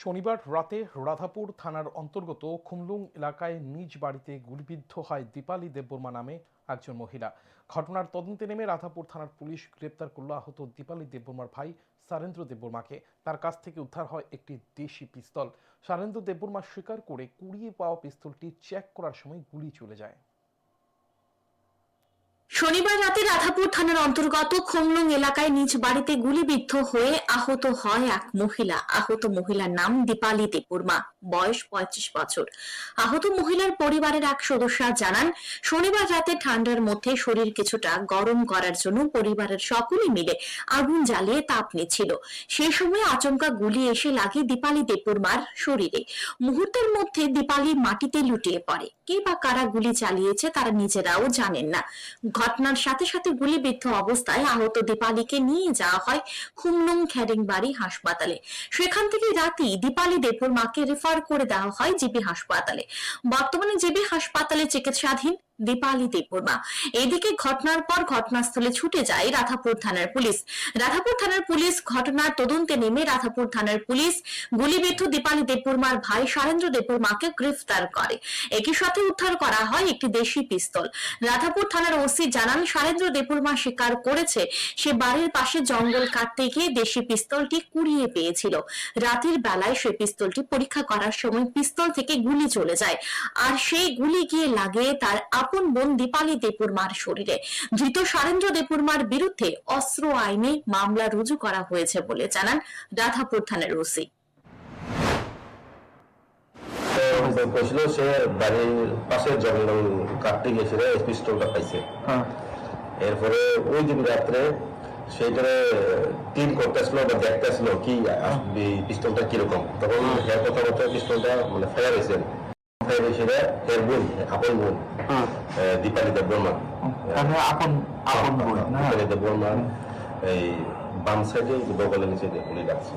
শনিবার রাতে রাধাপুর থানার অন্তর্গত খুমলুং এলাকায় নিজ বাড়িতে গুলিবিদ্ধ হয় দীপালি দেববর্মা নামে একজন মহিলা। ঘটনার তদন্তে নেমে রাধাপুর থানার পুলিশ গ্রেপ্তার করল আহত দীপালি দেববর্মার ভাই সারেন্দ্র দেববর্মাকে। তার কাছ থেকে উদ্ধার হয় একটি দেশি পিস্তল। সারেন্দ্র দেববর্মা স্বীকার করে কুড়িয়ে পাওয়া পিস্তলটি চেক করার সময় গুলি চলে যায়। শনিবার রাতে রাধাপুর থানার অন্তর্গত খমলুং এলাকায় নিজ বাড়িতে গুলিবিদ্ধ হয়ে আহত হয় এক মহিলা। আহত মহিলার নাম দীপালি দেববর্মা। বয়স পঁয়ত্রিশ বছর। আহত মহিলার পরিবারের এক সদস্য জানান, শনিবার রাতে ঠান্ডার মধ্যে শরীর কিছুটা গরম করার জন্য পরিবারের সকলে মিলে আগুন জ্বালিয়ে তাপ নিচ্ছিল। সেই সময় আচমকা গুলি এসে লাগে দীপালি দেববর্মার শরীরে। মুহূর্তের মধ্যে দীপালি মাটিতে লুটিয়ে পড়ে। কে বা কারা গুলি চালিয়েছে তারা নিজেরাও জানেন না। ঘটনার সাথে সাথে গুলিবিদ্ধ অবস্থায় আহত দীপালিকে নিয়ে যাওয়া হয় হুমলুং খ্যারিং বাড়ি হাসপাতালে। সেখান থেকে রাতেই দীপালি দেবর মাকে রেফার করে দেওয়া হয় জিবি হাসপাতালে। বর্তমানে জিবি হাসপাতালে চিকিৎসাধীন দীপালি দেববর্মা এদিকে ঘটনার পর ঘটনাস্থলে ছুটে যায় রাধাপুর থানার পুলিশ। রাধাপুর থানার পুলিশ ঘটনার তদন্তে নেমে রাধাপুর থানার পুলিশ গুলিবিদ্ধ দীপালি দেববর্মার ভাই সারেন্দ্র দেববর্মাকে গ্রেফতার করে। একই সাথে উদ্ধার করা হয় একটি দেশি পিস্তল। রাধাপুর থানার ওসি জানান, সারেন্দ্র দেববর্মা স্বীকার করেছে, সে বাড়ির পাশে জঙ্গল কাটতে গিয়ে দেশি পিস্তলটি কুড়িয়ে পেয়েছিল। রাতের বেলায় সে পিস্তলটি পরীক্ষা করার সময় পিস্তল থেকে গুলি চলে যায়। আর সেই গুলি গিয়ে লাগে তার আপন বোন দীপালি দেববর্মার শরীরে। ধৃত সারেন্দ্র দেববর্মার বিরুদ্ধে অস্ত্র আইনে মামলা রুজু করা হয়েছে বলে জানান রাধাপুর থানার ওসি। তো সে বাড়ির পাশে জঙ্গল কাটতে গেছিল পিস্তলটা পাইছে। হ্যাঁ। এরপরে ওই দিন রাত্রে সেইটারে টিম করতেছিল বা দেখতেছিল কি পিস্তলটা কীরকম। তখন হের পিস্তলটা মানে ফায়ার হয়েছে। ফায়ার হয়েছে হের বোন আপন বোন। আহ, দীপালি দেববর্মা আপন আপন বোন না? এই বাম সাইডে বগলের নিচে গুলি লাগছে।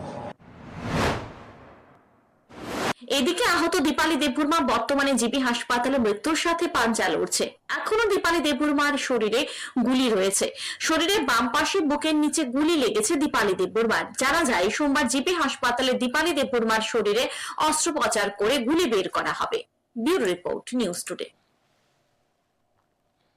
এদিকে আহত দীপালি দেববর্মা বর্তমানে জিবি হাসপাতালে মৃত্যুর সাথে পাঞ্জা লড়ছে এখনও দীপালি দেববর্মার শরীরে গুলি রয়েছে। শরীরে বাম পাশে বুকের নিচে গুলি লেগেছে দীপালি দেববর্মার। জানা যায় সোমবার জিবি হাসপাতালে দীপালি দেববর্মার শরীরে অস্ত্রোপচার করে গুলি বের করা হবে। Bureau report news today.